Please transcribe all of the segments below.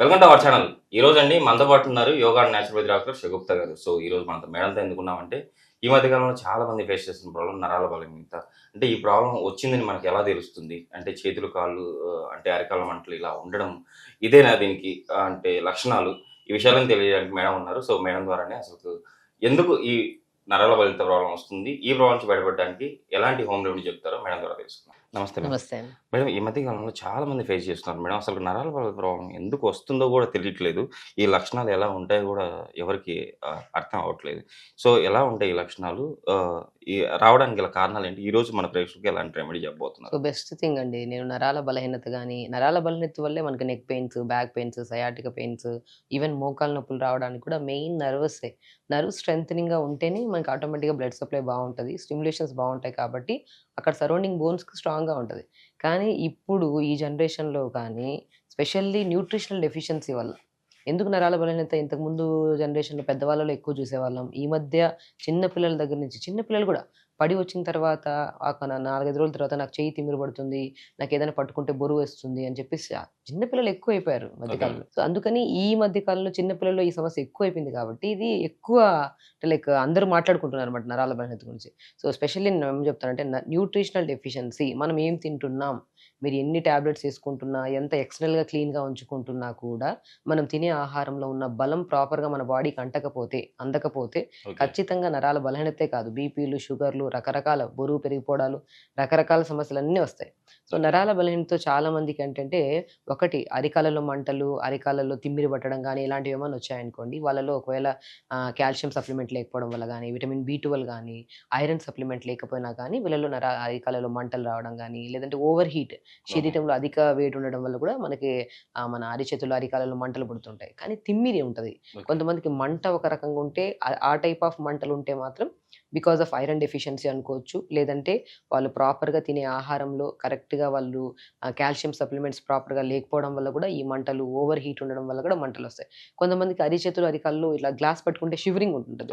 Welcome to our channel. ఈ రోజు అండి మనతో పాటు ఉన్నారు yoga and naturopathy doctor Shagufta గారు. సో ఈ రోజు మనతో మేడంతో ఎందుకున్నామంటే ఈ మధ్య కాలంలో చాలా మంది ఫేస్ చేస్తున్న ప్రాబ్లం నరాల బలహీనత అంటే ఈ ప్రాబ్లం వచ్చిందని మనకి ఎలా తెలుస్తుంది? అంటే చేతులు కాళ్ళు అంటే అరికాల మంటలు ఇలా ఉండడం ఇదేనా దీనికి అంటే లక్షణాలు. ఈ విషయాలను తెలియడానికి మేడం ఉన్నారు. సో మేడం ద్వారానే అసలు ఎందుకు ఈ నరాల బలిత ప్రాబ్లం వస్తుంది. ఈ ప్రాబ్లం నుంచి బయటపడడానికి ఎలాంటి హోమ్ రెమెడీ చెప్తారో మేడం ద్వారా తెలుసుకుందాం. నమస్తే మేడం. నమస్తే. మేడం ఈ మధ్య కాలంలో చాలా మంది ఫేస్ చేస్తున్నారు మేడం. అసలు నరాల బల ప్రాబ్లం ఎందుకు వస్తుందో కూడా తెలియట్లేదు. ఈ లక్షణాలు ఎలా ఉంటాయో కూడా ఎవరికి అర్థం అవ్వట్లేదు. సో ఎలా ఉంటాయి ఈ లక్షణాలు? ఈ రావడానికి గల కారణాలు ఏంటి ఈ రోజు మన ప్రేక్షకులకు ఎలాంటి రెమెడీ సో బెస్ట్ థింగ్ అండి నేను నరాల బలహీనత కానీ నరాల బలహీనత వల్లే మనకి neck pains back pains sciatica pains even మోకాల నొప్పులు రావడానికి కూడా మెయిన్ నర్వసే నర్వ్ స్ట్రెంగ్ ఉంటేనే మనకి ఆటోమేటిక్గా బ్లడ్ సప్లై బాగుంటుంది స్టిమ్యులేషన్స్ బాగుంటాయి కాబట్టి అక్కడ సరౌండింగ్ బోన్స్కి స్ట్రాంగ్గా ఉంటుంది. కానీ ఇప్పుడు ఈ జనరేషన్లో కానీ స్పెషల్లీ న్యూట్రిషనల్ డెఫిషియన్సీ వల్ల ఎందుకు నరాల బలహీనత? ఇంతకుముందు జనరేషన్లో పెద్దవాళ్ళలో ఎక్కువ చూసేవాళ్ళం. ఈ మధ్య చిన్న పిల్లల దగ్గర నుంచి చిన్న పిల్లలు కూడా పడి వచ్చిన తర్వాత ఒక నా- నాలుగైదు రోజుల తర్వాత నాకు చెయ్యి తిమ్మిరి పడుతుంది నాకు ఏదైనా పట్టుకుంటే బరువు వేస్తుంది అని చెప్పేసి ఆ చిన్న పిల్లలు ఎక్కువ అయిపోయారు మధ్యకాలంలో. సో అందుకని ఈ మధ్య కాలంలో చిన్న పిల్లల్లో ఈ సమస్య ఎక్కువ అయిపోయింది కాబట్టి ఇది ఎక్కువ లైక్ అందరూ మాట్లాడుకుంటున్నారు అనమాట నరాల బలహీనత గురించి. సో స్పెషల్లీ నేను ఏం చెప్తానంటే న్యూట్రిషనల్ డెఫిషియన్సీ మనం ఏం తింటున్నాం మీరు ఎన్ని టాబ్లెట్స్ వేసుకుంటున్నా ఎంత ఎక్స్టర్నల్గా క్లీన్గా ఉంచుకుంటున్నా కూడా మనం తినే ఆహారంలో ఉన్న బలం ప్రాపర్గా మన బాడీకి అంటకపోతే అందకపోతే. ఖచ్చితంగా నరాల బలహీనతే కాదు. బీపీలు షుగర్లు రకరకాల బరువు పెరిగిపోవడాలు రకరకాల సమస్యలు అన్నీ వస్తాయి. సో నరాల బలహీనతో చాలా మందికి ఏంటంటే ఒకటి అరికాలలో మంటలు అరికాలలో తిమ్మిరి పట్టడం కానీ ఇలాంటివి ఏమైనా వచ్చాయనుకోండి వాళ్ళలో ఒకవేళ కాల్షియం సప్లిమెంట్ లేకపోవడం వల్ల కానీ విటమిన్ బి ట్వెల్వ్ కానీ ఐరన్ సప్లిమెంట్ లేకపోయినా కానీ వీళ్ళలో నర అరికాలలో మంటలు రావడం కానీ లేదంటే ఓవర్ హీట్ శరీరంలో అధిక వేడి ఉండడం వల్ల కూడా మనకి మన అరిచేతులు అరికాలలో మంటలు పుడుతుంటాయి. కానీ తిమ్మిరి ఉంటుంది. కొంతమందికి మంట ఒక రకంగా ఉంటే ఆ టైప్ ఆఫ్ మంటలు ఉంటే మాత్రం బికాస్ ఆఫ్ ఐరన్ డెఫిషియన్సీ అనుకోవచ్చు. లేదంటే వాళ్ళు ప్రాపర్గా తినే ఆహారంలో కరెక్ట్గా వాళ్ళు కాల్షియం సప్లిమెంట్స్ ప్రాపర్గా లేకపోవడం వల్ల కూడా ఈ మంటలు ఓవర్ హీట్ ఉండడం వల్ల కూడా మంటలు వస్తాయి. కొంతమందికి అరిచేతులు అరికాళ్ళు ఇట్లా గ్లాస్ పట్టుకుంటే షివరింగ్ ఉంటుంది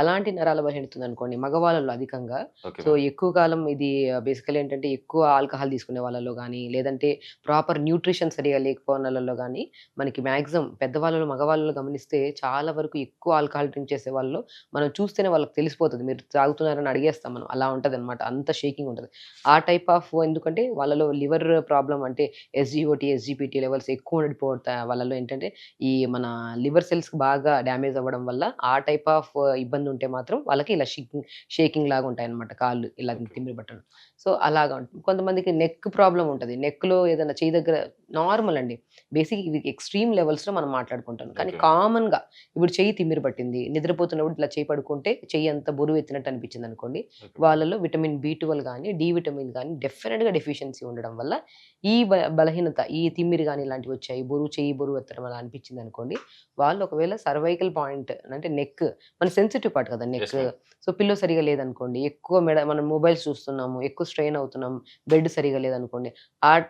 అలాంటి నరాల బలహీనత అనుకోండి మగవాళ్ళలో అధికంగా. సో ఎక్కువ కాలం ఇది బేసికలీ ఏంటంటే ఎక్కువ ఆల్కహాల్ తీసుకునే వాళ్ళలో కానీ లేదంటే ప్రాపర్ న్యూట్రిషన్ సరిగా లేకపోయిన వాళ్ళలో కానీ మనకి మ్యాక్సిమం పెద్దవాళ్ళలో మగవాళ్ళలో గమనిస్తే చాలా వరకు ఎక్కువ ఆల్కహాల్ డ్రింక్ చేసే వాళ్ళు మనం చూస్తేనే వాళ్ళకి తెలిసిపోతుంది. మీరు తాగుతున్నారని అడిగేస్తాం మనం. అలా ఉంటుంది అనమాట అంత షేకింగ్ ఉంటుంది. ఆ టైప్ ఆఫ్ ఎందుకంటే వాళ్ళలో లివర్ ప్రాబ్లం అంటే ఎస్జిఓటి ఎస్జిపిటి లెవెల్స్ ఎక్కువ ఉండిపోతా వాళ్ళలో ఏంటంటే ఈ మన లివర్ సెల్స్ బాగా డ్యామేజ్ అవ్వడం వల్ల ఆ టైప్ ఆఫ్ ఇబ్బంది ఉంటే మాత్రం వాళ్ళకి ఇలా షేకింగ్ షేకింగ్ లాగా ఉంటాయి అనమాట కాళ్ళు. ఇలా తిమ్మిరి పట్టడం. సో అలాగా ఉంటుంది కొంతమందికి నెక్ ప్రాబ్లం ఉంటుంది. నెక్లో ఏదైనా చేయి దగ్గర నార్మల్ అండి. బేసిక్ ఇది ఎక్స్ట్రీమ్ లెవెల్స్లో మనం మాట్లాడుకుంటాం. కానీ. కామన్గా ఇప్పుడు చెయ్యి తిమ్మిరి పట్టింది. నిద్రపోతున్నప్పుడు ఇట్లా చేయి పడుకుంటే చెయ్యి అంత బరువు ఎత్తినట్టు అనిపించింది అనుకోండి. వాళ్ళలో విటమిన్ బి ట్వెల్వ్ కానీ డి విటమిన్ కానీ డెఫినెట్గా డెఫిషియన్సీ ఉండడం వల్ల ఈ బలహీనత ఈ తిమ్మిరి కానీ ఇలాంటివి వచ్చాయి. బరువు చెయ్యి బరువు ఎత్తడం అలా అనిపించింది అనుకోండి వాళ్ళు ఒకవేళ సర్వైకల్ పాయింట్ అంటే నెక్ మన సెన్సిటివ్ పార్ట్ కదా నెక్. సో పిల్లో సరిగా లేదనుకోండి ఎక్కువ మెడ మనం మొబైల్స్ చూస్తున్నాము ఎక్కువ స్ట్రెయిన్ అవుతున్నాం బెడ్ సరిగా లేదనుకోండి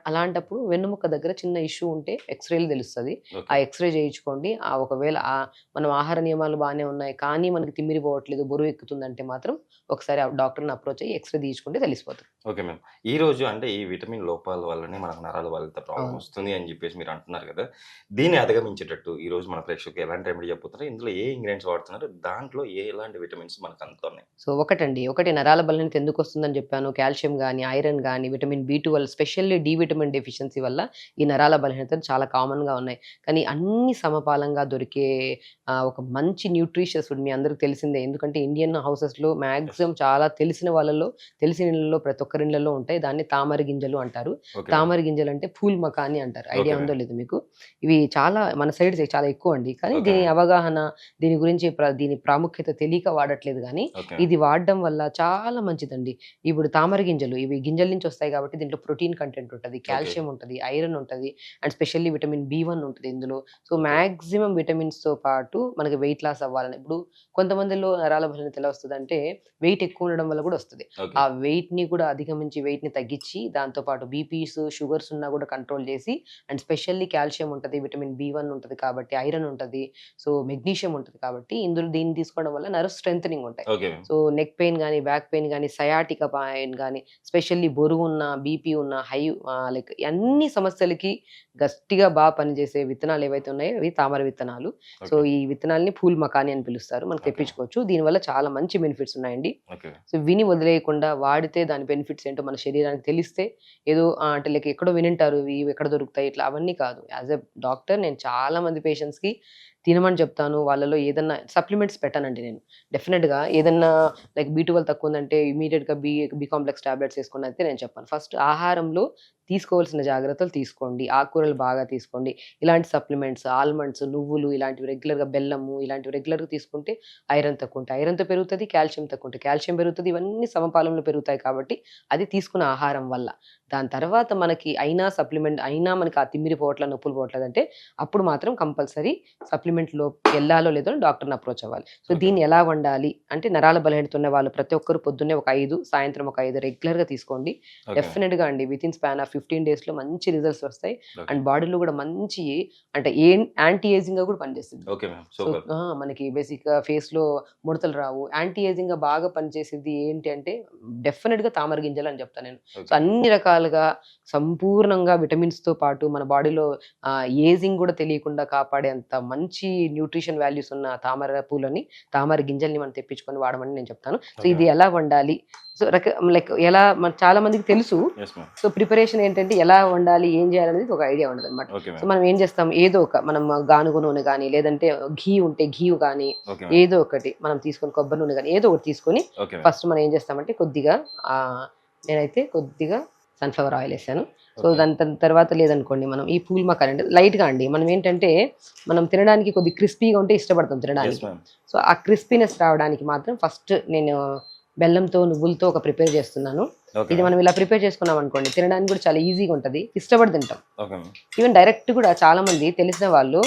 అలాంటప్పుడు వెన్నుముక్క దగ్గర చిన్న ఇష్యూ ఉంటే ఎక్స్రేలు తెలుస్తుంది. ఆ ఎక్స్రే చేయించుకోండి. ఆ ఒకవేళ ఆ మనం ఆహార నియమాలు బాగానే ఉన్నాయి కానీ మనకి తిమ్మిరి పోవట్లేదు బరువు ఎక్కుతుందంటే మాత్రం ఒకసారి ఆ డాక్టర్ని అప్రోచ్ అయ్యి ఎక్స్రే తీసుకుంటే తెలిసిపోతుంది. Okay ma'am. ఈ రోజు అంటే ఈ విటమిన్ లోపాల వల్లనే మనకు నరాల బలిత ప్రాబ్లం. వస్తుంది అని చెప్పేసి మీరు అంటున్నారు కదా దీన్ని అధిగమించేటట్టు ఈ రోజు మన ప్రేక్షకులకు ఎలాంటి రెమెడీ చెప్పుతున్నారు? ఇందులో ఏ ఇంగ్రీడియంట్స్ వాడుతున్నారు? దాంట్లో ఏ ఎలాంటి విటమిన్స్ మనకు అందుతున్నాయి? సో ఒకటండి. ఒకటి నరాల బలహీనత ఎందుకు వస్తుందని చెప్పాను. కాల్షియం కానీ ఐరన్ కానీ విటమిన్ బి టూ వల్ల స్పెషల్లీ డి విటమిన్ డెఫిషియన్సీ వల్ల ఈ నరాల బలహీనతలు చాలా కామన్గా ఉన్నాయి. కానీ అన్ని సమపాలంగా దొరికే ఒక మంచి న్యూట్రిషియస్ ఫుడ్ మీ అందరికి తెలిసిందే. ఎందుకంటే ఇండియన్ హౌసెస్లో మ్యాక్సిమం చాలా తెలిసిన వాళ్ళలో తెలిసిన ఇళ్ళలో ప్రతి ఒక్కరి ఇళ్ళలో ఉంటాయి. దాన్ని తామర గింజలు అంటారు. తామర గింజలు అంటే ఫూల్ మకాని అంటారు. ఐడియా. ఉందో లేదు మీకు. ఇవి చాలా మన సైడ్ చాలా ఎక్కువ అండి. కానీ. దీని అవగాహన దీని గురించి దీని ప్రాముఖ్యత తెలియక వాడట్లేదు కానీ ఇది వాడడం వల్ల చాలా మంచిదండి. ఇప్పుడు తామర గింజలు ఇవి గింజల నుంచి వస్తాయి కాబట్టి దీంట్లో ప్రోటీన్ కంటెంట్ ఉంటుంది కాల్షియం ఉంటుంది ఐరన్ ఉంటుంది and specially vitamin B one ఉంటుంది ఇందులో. సో మాక్సిమం విటమిన్స్తో పాటు మనకి వెయిట్ లాస్ అవ్వాలని ఇప్పుడు కొంతమందిలో నరాల బలహీనత ఎలా వస్తుంది వస్తుందంటే వెయిట్ ఎక్కువ ఉండడం వల్ల కూడా వస్తుంది. ఆ వెయిట్ని కూడా అధిగమించి వెయిట్ని తగ్గించి దాంతో పాటు బీపీస్ షుగర్స్ ఉన్నా కూడా కంట్రోల్ చేసి అండ్ స్పెషల్లీ కాల్షియం ఉంటుంది విటమిన్ బి వన్ ఉంటుంది కాబట్టి ఐరన్ ఉంటుంది సో మెగ్నీషియం ఉంటుంది కాబట్టి ఇందులో దీన్ని తీసుకోవడం వల్ల నర్వ్ స్ట్రెంగ్ ఉంటాయి. సో నెక్ పెయిన్ కానీ బ్యాక్ పెయిన్ కానీ సయాటిక పెయిన్ కానీ స్పెషల్లీ బరువు ఉన్న బీపీ ఉన్న హై లైక్ అన్ని సమస్యలకి గట్టిగా బాగా పనిచేసే విత్తనాలు ఏవైతే ఉన్నాయో అవి తామర విత్తనాలు. సో ఈ విత్తనాల్ని పూల్ మకాని అని పిలుస్తారు. మనం. తెప్పించుకోవచ్చు. దీనివల్ల చాలా మంచి బెనిఫిట్స్ ఉన్నాయండి. సో విని వదిలేయకుండా వాడితే దాని బెనిఫిట్స్ ఏంటో మన శరీరానికి తెలిస్తే ఏదో అంటే లైక్ ఎక్కడో వినింటారు ఇవి ఎక్కడ దొరుకుతాయి ఇట్లా అవన్నీ కాదు. యాజ్ ఎ డాక్టర్ నేను చాలా మంది పేషెంట్స్కి తినమని చెప్తాను వాళ్ళలో ఏదన్నా సప్లిమెంట్స్ పెట్టానండి నేను. డెఫినెట్గా ఏదన్నా లైక్ బీ ట్వెల్వ్ తక్కువ ఉందంటే ఇమీడియట్గా బీ బీ కాంప్లెక్స్ టాబ్లెట్స్ వేసుకోండి అయితే నేను చెప్పాను. ఫస్ట్ ఆహారంలో తీసుకోవాల్సిన జాగ్రత్తలు తీసుకోండి. ఆకుకూరలు బాగా తీసుకోండి. ఇలాంటి సప్లిమెంట్స్ ఆల్మండ్స్ నువ్వులు ఇలాంటివి రెగ్యులర్గా బెల్లము ఇలాంటివి రెగ్యులర్గా తీసుకుంటే ఐరన్ తక్కువ ఉంటుంది ఐరన్తో పెరుగుతుంది కాల్షియం తక్కువ ఉంటుంది కాల్షియం పెరుగుతుంది ఇవన్నీ సమపాలంలో పెరుగుతాయి కాబట్టి అది తీసుకున్న ఆహారం వల్ల. దాని తర్వాత మనకి అయినా సప్లిమెంట్ అయినా మనకి ఆ తిమ్మిరి పోవట్ల నొప్పులు పోవట్లేదంటే అప్పుడు మాత్రం కంపల్సరీ సప్లిమెంట్లో వెళ్ళాలో లేదో డాక్టర్ని అప్రోచ్ అవ్వాలి. సో. దీన్ని ఎలా వండాలి అంటే నరాల బలహీనత ఉన్న వాళ్ళు ప్రతి ఒక్కరు పొద్దున్నే ఒక ఐదు సాయంత్రం ఒక ఐదు రెగ్యులర్గా తీసుకోండి. ఓకే. డెఫినెట్గా అండి. With in span of fifteen డేస్లో మంచి రిజల్ట్స్ వస్తాయి. అండ్ బాడీలో కూడా మంచి అంటే ఏ యాంటీ ఏజింగ్గా కూడా పనిచేస్తుంది సో మనకి బేసిక్గా ఫేస్లో ముడతలు రావు. యాంటీ ఏజింగ్గా బాగా పనిచేసేది ఏంటి అంటే డెఫినెట్గా తామర గింజలు అని చెప్తాను నేను. సో అన్ని రకాలుగా సంపూర్ణంగా విటమిన్స్తో పాటు మన బాడీలో ఏజింగ్ కూడా తెలియకుండా కాపాడేంత మంచి న్యూట్రిషన్ వాల్యూస్ ఉన్న తామర పూలని తామర గింజల్ని మనం తెప్పించుకొని వాడమని నేను చెప్తాను. సో ఇది ఎలా వండాలి? సో రక లైక్ ఎలా మన చాలా మందికి తెలుసు. సో ప్రిపరేషన్ ఏంటంటే ఎలా వండాలి ఏం చేయాలనేది ఒక ఐడియా ఉండదు అనమాట సో మనం ఏం చేస్తాం? ఏదో ఒక మనం గానుగ నూనె కానీ లేదంటే ఘీ ఉంటే ఘీ కానీ ఏదో ఒకటి మనం తీసుకొని కొబ్బరి నూనె కానీ ఏదో ఒకటి తీసుకొని ఫస్ట్ మనం ఏం చేస్తామంటే కొద్దిగా ఆ, నేనైతే కొద్దిగా సన్ఫ్లవర్ ఆయిల్ వేసాను. సో. దాని తర్- తర్వాత లేదనుకోండి మనం ఈ పూల్ మకాన్ అంటే లైట్గా అండి. మనం ఏంటంటే మనం తినడానికి కొద్ది క్రిస్పీగా ఉంటే ఇష్టపడతాం తినడానికి. సో ఆ క్రిస్పీనెస్ రావడానికి మాత్రం ఫస్ట్ నేను బెల్లంతో నువ్వులతో ఒక ప్రిపేర్ చేస్తున్నాను. ఇది మనం ఇలా ప్రిపేర్ చేసుకున్నాం అనుకోండి తినడానికి కూడా చాలా ఈజీగా ఉంటుంది. ఇష్టపడి తింటాం. ఈవెన్ డైరెక్ట్ కూడా చాలా మంది తెలిసిన వాళ్ళు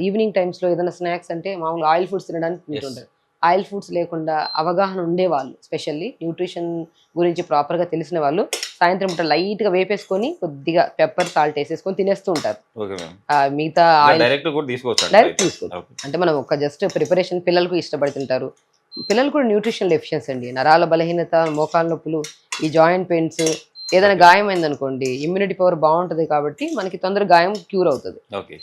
ఈవినింగ్ టైమ్స్లో ఏదైనా స్నాక్స్ అంటే మామూలు ఆయిల్ ఫుడ్స్ తినడానికి తింటుంటారు. ఆయిల్ ఫుడ్స్ లేకుండా అవగాహన ఉండే వాళ్ళు స్పెషల్లీ న్యూట్రిషన్ గురించి ప్రాపర్గా తెలిసిన వాళ్ళు సాయంత్రం పూట లైట్గా వేపేసుకొని కొద్దిగా పెప్పర్ సాల్ట్ వేసేసుకొని తినేస్తూ ఉంటారు. మిగతా డైరెక్ట్ డైరెక్ట్ తీసుకోవచ్చు. అంటే మనం ఒక జస్ట్ ప్రిపరేషన్ పిల్లలకు ఇష్టపడి తింటారు పిల్లలు కూడా న్యూట్రిషన్ డెఫిషియన్సీ అండి. నరాల బలహీనత మోకాల నొప్పులు ఈ జాయింట్ పెయిన్స్ ఏదైనా గాయం అయిందనుకోండి ఇమ్యూనిటీ పవర్ బాగుంటుంది కాబట్టి మనకి తొందరగా గాయం క్యూర్ అవుతుంది.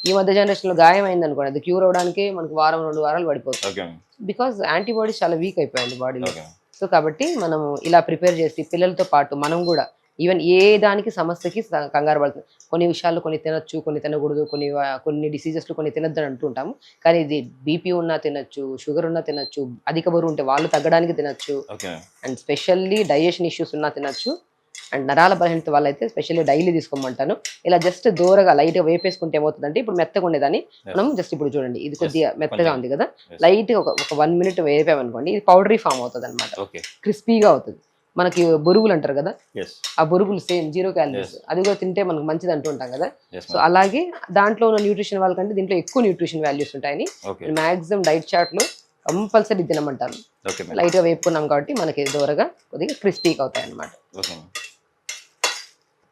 ఈ మధ్య జనరేషన్లో గాయం అయింది అనుకోండి అది క్యూర్ అవడానికి మనకి వారం రెండు వారాలు పడిపోతుంది. బికాస్ యాంటీబాడీస్ చాలా వీక్ అయిపోయింది బాడీలో సో కాబట్టి మనం ఇలా ప్రిపేర్ చేసి పిల్లలతో పాటు మనం కూడా ఈవెన్ ఏ దానికి సమస్యకి కంగారు పడుతుంది కొన్ని విషయాల్లో కొన్ని తినొచ్చు కొన్ని తినకూడదు కొన్ని కొన్ని డిసీజెస్లో కొన్ని తినొద్దు అని అంటుంటాము. కానీ ఇది బీపీ ఉన్నా తినొచ్చు షుగర్ ఉన్నా తినొచ్చు అధిక బరువు ఉంటే వాళ్ళు తగ్గడానికి తినొచ్చు. అండ్ స్పెషల్లీ డైజెషన్ ఇష్యూస్ ఉన్నా తినొచ్చు. అండ్ నరాల బలహీనత వాళ్ళైతే స్పెషల్లీ డైలీ తీసుకోమంటాను. ఇలా జస్ట్ దూరగా లైట్గా వేపేసుకుంటే ఏమవుతుందంటే ఇప్పుడు మెత్తగా ఉండేదాన్ని. మనం జస్ట్ ఇప్పుడు చూడండి ఇది కొద్దిగా మెత్తగా. ఉంది కదా. లైట్గా ఒక ఒక వన్ మినిట్ వేపామనుకోండి ఇది పౌడరీ ఫామ్ అవుతుంది అనమాట క్రిస్పీగా అవుతుంది. మనకి బొరుగులు అంటారు కదా ఆ బొరుగులు సేమ్ జీరో క్యాలరీస్. అది కూడా తింటే మనకు మంచిది అంటూ ఉంటాం కదా సో అలాగే దాంట్లో ఉన్న న్యూట్రిషన్ వాళ్ళకంటే దీంట్లో ఎక్కువ న్యూట్రిషన్ వాల్యూస్ ఉంటాయని మాక్సిమం డైట్ చార్ట్లో కంపల్సరీ తినమంటాను ఓకే మ్యామ్ లైట్గా వేపుకున్నాం కాబట్టి మనకి దూరగా కొద్దిగా క్రిస్పీగా అవుతాయి మ్యామ్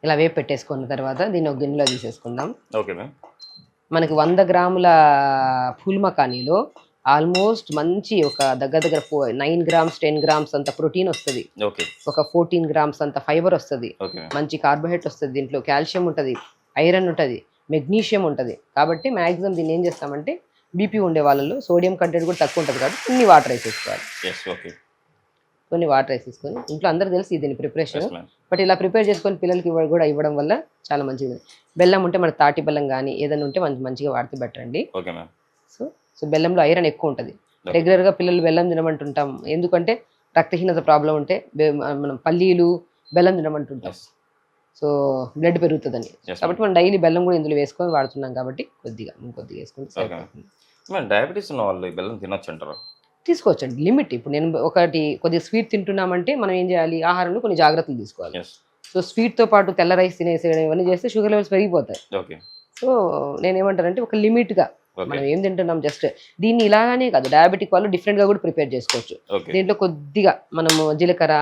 ఇలా వేపు పెట్టేసుకున్న తర్వాత దీన్ని ఒక గిన్నెలో తీసేసుకుందాం. మనకి వంద గ్రాముల ఫుల్ మకానీలో ఆల్మోస్ట్ మంచి ఒక దగ్గర దగ్గర నైన్ గ్రామ్స్ టెన్ గ్రామ్స్ అంత ప్రోటీన్ వస్తుంది. ఒక ఫోర్టీన్ గ్రామ్స్ అంత ఫైబర్ వస్తుంది. మంచి కార్బోహైడ్రేట్ వస్తుంది దీంట్లో. కాల్షియం ఉంటుంది ఐరన్ ఉంటుంది మెగ్నీషియం ఉంటుంది. కాబట్టి మ్యాక్సిమం దీన్ని ఏం చేస్తామంటే బీపీ ఉండే వాళ్ళలో సోడియం కంటెంట్ కూడా తక్కువ ఉంటుంది కాబట్టి కొన్ని వాటర్ వేసేసుకోవాలి. కొన్ని వాటర్ వేసేసుకొని ఇంట్లో అందరూ తెలిసి దీని ప్రిపరేషన్. బట్ ఇలా ప్రిపేర్ చేసుకొని పిల్లలకి కూడా ఇవ్వడం వల్ల చాలా మంచిది. బెల్లం ఉంటే మన తాటి బెల్లం కానీ ఏదైనా ఉంటే మంచి మంచిగా వాడితే బెటర్ అండి. సో బెల్లంలో ఐరన్ ఎక్కువ ఉంటుంది. రెగ్యులర్గా పిల్లలు బెల్లం తినమంటుంటాం. ఎందుకంటే రక్తహీనత ప్రాబ్లం ఉంటే మనం పల్లీలు బెల్లం తినమంటుంటాం. సో బ్లడ్ పెరుగుతుందని. కాబట్టి మనం డైలీ బెల్లం కూడా ఇందులో వేసుకొని వాడుతున్నాం కాబట్టి కొద్దిగా కొద్దిగా వేసుకుంటే డయాబెటీస్ ఉన్న వాళ్ళు బెల్లం తినొచ్చు అంటారు? తీసుకోవచ్చండి. లిమిట్ ఇప్పుడు నేను ఒకటి కొద్దిగా స్వీట్ తింటున్నామంటే మనం ఏం చేయాలి? ఆహారంలో కొన్ని జాగ్రత్తలు తీసుకోవాలి. సో స్వీట్తో పాటు తెల్ల రైస్ తినేసేయడం ఇవన్నీ చేస్తే షుగర్ లెవెల్స్ పెరిగిపోతాయి. ఓకే సో నేనేమంటానంటే ఒక లిమిట్గా మనం ఏం తింటున్నాం జస్ట్ దీన్ని ఇలాగానే కాదు డయాబెటిక్ వాళ్ళు డిఫరెంట్గా కూడా ప్రిపేర్ చేసుకోవచ్చు. దీంట్లో కొద్దిగా మనము జీలకర్ర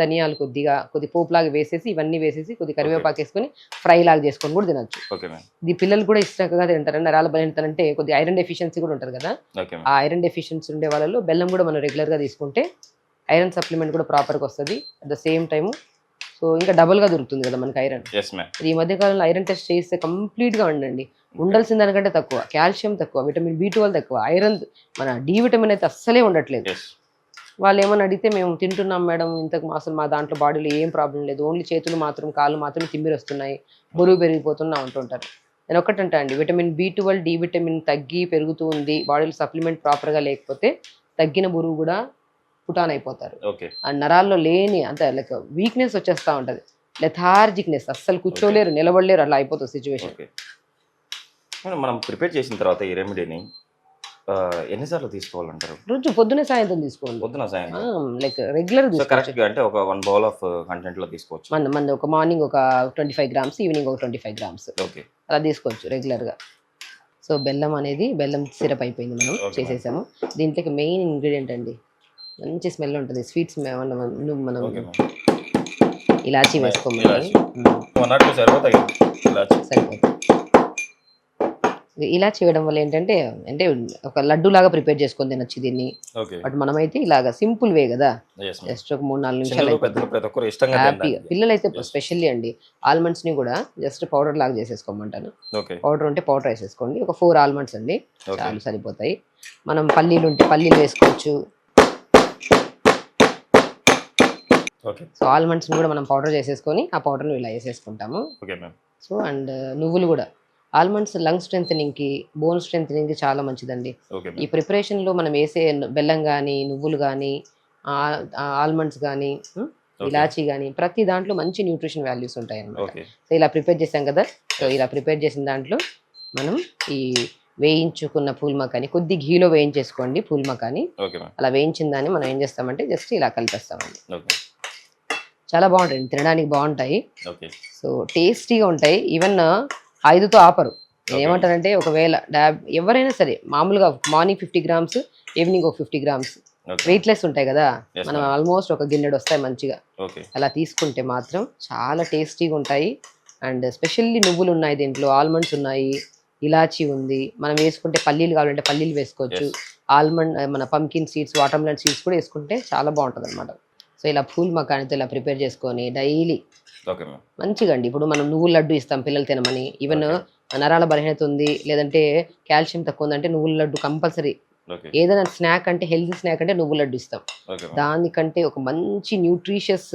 ధనియాలు కొద్దిగా కొద్ది పోపులాగా వేసేసి ఇవన్నీ వేసేసి కొద్ది కరివేపాకు వేసుకొని ఫ్రై లాగా చేసుకొని కూడా తినొచ్చు. ఇది పిల్లలు కూడా ఇష్టంగా తింటారు నరాల బలహీనతలంటే కొద్ది ఐరన్ డెఫిషియన్సీ కూడా ఉంటుంది కదా. ఆ ఐరన్ డెఫిషియన్సీ ఉండే వాళ్ళలో బెల్లం కూడా మనం రెగ్యులర్గా తీసుకుంటే ఐరన్ సప్లిమెంట్ కూడా ప్రాపర్గా వస్తుంది. At the same time so ఇంకా డబుల్గా దొరుకుతుంది కదా మనకి ఐరన్. ఈ మధ్య కాలంలో ఐరన్ టెస్ట్ చేస్తే కంప్లీట్గా ఉండండి. ఉండాల్సిన దానికంటే తక్కువ కాల్షియం తక్కువ విటమిన్ బి ట్వెల్వ్ తక్కువ ఐరన్ మన డి విటమిన్ అయితే అస్సలే ఉండట్లేదు. వాళ్ళు ఏమని అడిగితే మేము తింటున్నాం మేడం ఇంతకు అసలు మా దాంట్లో బాడీలో ఏం ప్రాబ్లం లేదు ఓన్లీ చేతులు మాత్రం కాళ్ళు మాత్రం తిమ్మిరి వస్తున్నాయి బరువు పెరిగిపోతున్నా అంటుంటారు. నేను ఒకటంటా అండి vitamin B twelve D vitamin తగ్గి పెరుగుతూ ఉంది బాడీలో సప్లిమెంట్ ప్రాపర్గా లేకపోతే తగ్గిన బరువు కూడా పుటాన్ అయిపోతారు ఓకే. ఆ నరాల్లో లేని అంత లైక్ వీక్నెస్ వచ్చేస్తూ ఉంటుంది. లెథార్జిక్నెస్ అస్సలు కూర్చోలేరు నిలబడలేరు అలా అయిపోతుంది సిచ్యువేషన్ మనం ప్రిపేర్ చేసిన తర్వాత ఈ రెమెడీని ఎన్నిసార్లు తీసుకోవాలంటారు? రోజు పొద్దునే సాయంత్రం తీసుకోండి. పొద్దున సాయంత్రం. లైక్ రెగ్యులర్ కరెక్ట్గా అంటే ఒక వన్ బౌల్ ఆఫ్ కంటెంట్లో తీసుకోవచ్చు. మన మన ఒక మార్నింగ్ ఒక ట్వంటీ ఫైవ్ గ్రామ్స్ ఈవినింగ్ ఒక ట్వంటీ ఫైవ్ గ్రామ్స్ ఓకే. అలా తీసుకోవచ్చు రెగ్యులర్గా సో బెల్లం అనేది బెల్లం సిరప్ అయిపోయింది మనం చేసేసాము. దీంట్లోకి మెయిన్ ఇంగ్రీడియంట్ అండి మంచి స్మెల్ ఉంటుంది. స్వీట్స్ మనం మనం ఇలాచీ. వేసుకోమని. సరిపోతుంది ఇలా చేయడం వల్ల ఏంటంటే అంటే ఒక లడ్డు లాగా ప్రిపేర్ చేసుకొని తినొచ్చు దీన్ని. బట్ మనమైతే ఇలాగా సింపుల్ వే కదా. జస్ట్ ఒక మూడు నాలుగు నిమిషాలు హ్యాపీగా పిల్లలైతే Yes. స్పెషల్లీ అండి. ఆల్మండ్స్ని కూడా జస్ట్ పౌడర్ లాగా చేసేసుకోమంటాను. పౌడర్ ఉంటే పౌడర్ వేసేసుకోండి. ఒక ఫోర్ ఆల్మండ్స్ అండి. చాలు సరిపోతాయి. మనం పల్లీలు ఉంటే పల్లీలు వేసుకోవచ్చు ఓకే సో ఆల్మండ్స్ని కూడా మనం పౌడర్ చేసేసుకొని ఆ పౌడర్ని ఇలా వేసేసుకుంటాము. సో అండ్ నువ్వులు కూడా. ఆల్మండ్స్ లంగ్ స్ట్రెంథనింగ్కి బోన్ స్ట్రెంథనింగ్కి చాలా మంచిదండి. ఈ ప్రిపరేషన్లో మనం వేసే బెల్లం కానీ నువ్వులు కానీ ఆల్మండ్స్ కానీ ఇలాచీ కానీ ప్రతి దాంట్లో మంచి న్యూట్రిషన్ వాల్యూస్ ఉంటాయి అన్నమాట సో ఇలా ప్రిపేర్ చేసాం కదా. సో ఇలా ప్రిపేర్ చేసిన దాంట్లో మనం ఈ వేయించుకున్న పూల్ మకాని కొద్ది ఘీలో వేయించేసుకోండి పూల్ మకాని ఓకే మ్యామ్. అలా వేయించిన దాన్ని మనం ఏం చేస్తామంటే జస్ట్ ఇలా కలిపేస్తామండి. ఓకే. చాలా బాగుంటాయి తినడానికి బాగుంటాయి. సో టేస్టీగా ఉంటాయి. ఈవెన్ ఐదుతో ఆపరు. నేను ఏమంటానంటే ఒకవేళ ఎవరైనా సరే మామూలుగా మార్నింగ్ ఫిఫ్టీ గ్రామ్స్ ఈవినింగ్ ఒక ఫిఫ్టీ గ్రామ్స్ ఓకే. వెయిట్లెస్ ఉంటాయి కదా? మనం. ఆల్మోస్ట్ ఒక గిన్నెడు వస్తాయి మంచిగా. అలా తీసుకుంటే మాత్రం చాలా టేస్టీగా ఉంటాయి. అండ్ స్పెషల్లీ నువ్వులు ఉన్నాయి దీంట్లో ఆల్మండ్స్ ఉన్నాయి ఇలాచీ ఉంది. మనం వేసుకుంటే పల్లీలు కావాలంటే పల్లీలు వేసుకోవచ్చు. ఆల్మండ్ మన pumpkin seeds watermelon seeds కూడా వేసుకుంటే చాలా బాగుంటుంది అనమాట సో ఇలా పూల్ మకానితో ఇలా ప్రిపేర్ చేసుకొని డైలీ మంచిగా అండి. ఇప్పుడు మనం నువ్వుల లడ్డు ఇస్తాం పిల్లలు తినమని. ఈవెన్ నరాల బలహీనత ఉంది లేదంటే కాల్షియం తక్కువ ఉందంటే నువ్వుల లడ్డు కంపల్సరీ. ఏదైనా స్నాక్ అంటే హెల్తీ స్నాక్ అంటే నువ్వుల లడ్డు ఇస్తాం. దానికంటే ఒక మంచి న్యూట్రిషియస్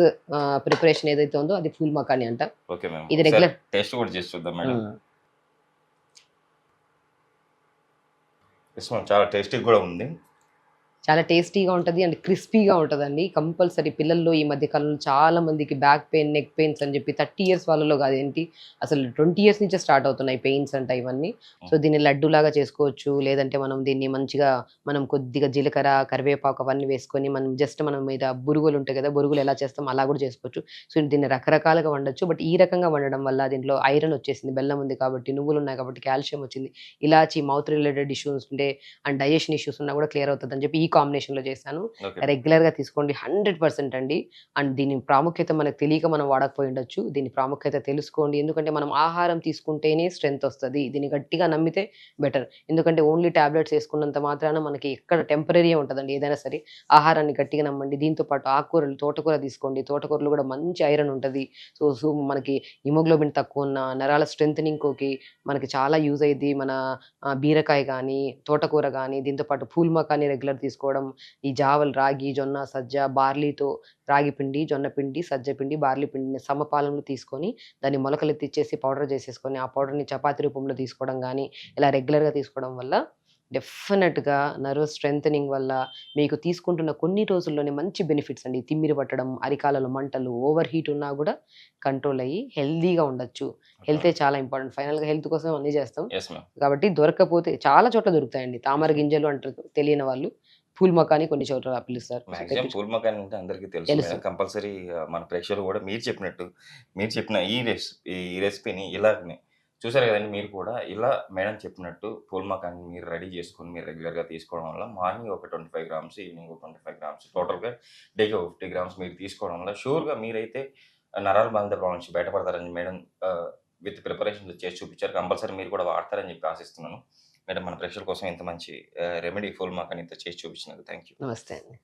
ప్రిపరేషన్ ఏదైతే ఉందో అది ఫుల్ మకాని అంట. ఇది regular- టేస్ట్ కూడా చేసి చూద్దాం మేడం. చాలా టేస్టీ కూడా ఉంది. చాలా టేస్టీగా ఉంటుంది అండ్ క్రిస్పీగా ఉంటుందండి. కంపల్సరీ పిల్లల్లో ఈ మధ్య కాలంలో చాలా మందికి బ్యాక్ పెయిన్ నెక్ పెయిన్స్ అని చెప్పి థర్టీ ఇయర్స్ వాళ్ళలో కాదు ఏంటి అసలు ట్వంటీ ఇయర్స్ నుంచే స్టార్ట్ అవుతున్నాయి పెయిన్స్ అంట ఇవన్నీ. సో దీన్ని లడ్డు లాగా చేసుకోవచ్చు లేదంటే మనం దీన్ని మంచిగా మనం కొద్దిగా జీలకర్ర కరివేపాకు అవన్నీ వేసుకొని మనం జస్ట్ మనం మీద బురుగులు ఉంటాయి కదా బురుగులు ఎలా చేస్తాం అలా కూడా చేసుకోవచ్చు. సో దీన్ని రకరకాలుగా వండొచ్చు. బట్ ఈ రకంగా వండడం వల్ల దీంట్లో ఐరన్ వచ్చేసింది బెల్లం ఉంది కాబట్టి నువ్వులు ఉన్నాయి కాబట్టి కాల్షియం వచ్చింది. ఇలాచి మౌత్ రిలేటెడ్ ఇష్యూస్ ఉంటే అండ్ డైజెషన్ ఇష్యూస్ ఉన్నా కూడా క్లియర్ అవుతుంది అని చెప్పి ఈ కాంబినేషన్లో చేశాను. ఓకే. రెగ్యులర్గా తీసుకోండి హండ్రెడ్ పర్సెంట్ అండి. అండ్ దీని ప్రాముఖ్యత మనకు తెలియక మనం వాడకపోయి ఉండొచ్చు. దీని ప్రాముఖ్యత తెలుసుకోండి. ఎందుకంటే మనం ఆహారం తీసుకుంటేనే స్ట్రెంత్ వస్తుంది. దీన్ని గట్టిగా నమ్మితే బెటర్. ఎందుకంటే ఓన్లీ టాబ్లెట్స్ వేసుకున్నంత మాత్రాన మనకి ఎక్కడ టెంపరీ ఉంటుందండి. ఏదైనా సరే ఆహారాన్ని గట్టిగా నమ్మండి. దీంతో పాటు ఆకుకూరలు తోటకూర తీసుకోండి. తోటకూరలో కూడా మంచి ఐరన్ ఉంటుంది. సో సో మనకి హిమోగ్లోబిన్ తక్కువ ఉన్న నరాల స్ట్రెంగ్ మనకి చాలా యూజ్ అయ్యింది మన బీరకాయ కానీ తోటకూర కానీ దీంతో పాటు పూల్మా కానీ రెగ్యులర్ తీసుకోవడం ఈ జావలు రాగి జొన్న సజ్జ బార్లీతో రాగి పిండి జొన్న పిండి సజ్జ పిండి బార్లీ పిండిని సమపాలంలో తీసుకొని దాన్ని మొలకలు ఎత్తిచ్చేసి పౌడర్ చేసేసుకొని ఆ పౌడర్ని చపాతీ రూపంలో తీసుకోవడం కానీ ఇలా రెగ్యులర్గా తీసుకోవడం వల్ల డెఫినెట్గా నర్వ్ స్ట్రెంగ్ వల్ల మీకు తీసుకుంటున్న కొన్ని రోజుల్లోనే మంచి బెనిఫిట్స్ అండి. తిమ్మిరి పట్టడం అరికాలలో మంటలు ఓవర్ హీట్ ఉన్నా కూడా కంట్రోల్ అయ్యి హెల్దీగా ఉండొచ్చు. హెల్తే చాలా ఇంపార్టెంట్. ఫైనల్గా హెల్త్ కోసం అన్నీ చేస్తాం. కాబట్టి దొరకకపోతే చాలా చోట్ల దొరుకుతాయండి. తామర గింజలు అంటారు తెలియని వాళ్ళు. పూల్ మకాని కొన్ని చోట్ల పిలుస్తారు. పూల్ మకాన్ అంటే అందరికీ తెలుసు. కంపల్సరీ మన ప్రేక్షకులు కూడా మీరు చెప్పినట్టు మీరు చెప్పిన ఈ రెసిపీ ఈ రెసిపీని ఇలాగనే చూసారు కదండి మీరు కూడా ఇలా మేడం చెప్పినట్టు పూల్ మకాన్ని మీరు రెడీ చేసుకొని మీరు రెగ్యులర్గా తీసుకోవడం వల్ల మార్నింగ్ ఒక ట్వంటీ ఫైవ్ గ్రామ్స్ ఈవినింగ్ ఒక ట్వంటీ ఫైవ్ గ్రామ్స్ టోటల్గా డేకి ఒక ఫిఫ్టీ గ్రామ్స్ మీరు తీసుకోవడం వల్ల షూర్గా మీరైతే నరాల బాధిత ప్రాబ్లం నుంచి బయటపడతారని మేడం విత్ ప్రిపరేషన్ చేసి చూపించారు. కంపల్సరీ మీరు కూడా వాడతారని చెప్పి ఆశిస్తున్నాను. మేడం మన ప్రేక్షకుల కోసం ఇంత మంచి రెమెడీ ఫుల్ మాకు ఇంత చేసి చూపించినందుకు థ్యాంక్ యూ నమస్తే అండి.